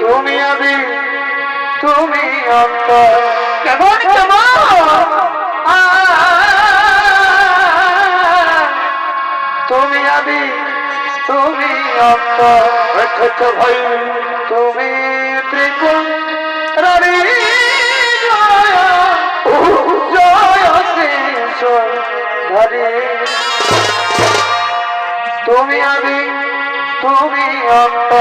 তুমি আমি তুমি অন্তর। কেমন কেমন? তুমি আমি তুমি অন্তর। ভাই। হরে তুমি আমি তুমি অন্ত